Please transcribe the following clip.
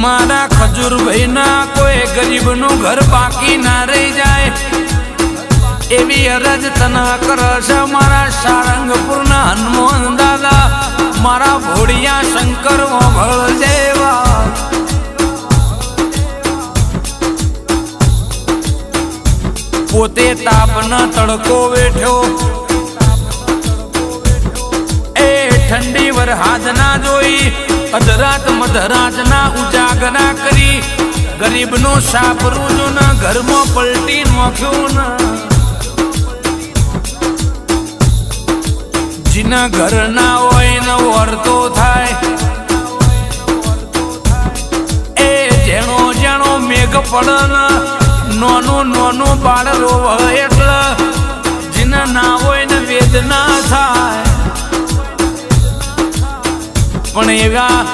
મારા ખજૂરભાઈ ના કોઈ ગરીબનું ઘર બાકી ના રહી જાય. એવી અરજ તના કરશે મારા સારંગપુરના હનુમાન દાદા. મારા ભોળિયા શંકર મોભળ જેવા. પોતે તાપનો તડકો વેઠ્યો. એ ઠંડી વરહાદ ના જોઈ. અધરાત મધરાત ના ઉજાગરા કરી. ગરીબનો સાપરું જો ના, ઘરમાં પલટી નોખ્યું ના. જીના ઘર ના હોય ને વર્તો થાય. એ જેણો જેણો મેઘ પડન, નોનું નોનું બાળ રોવ પણ એવા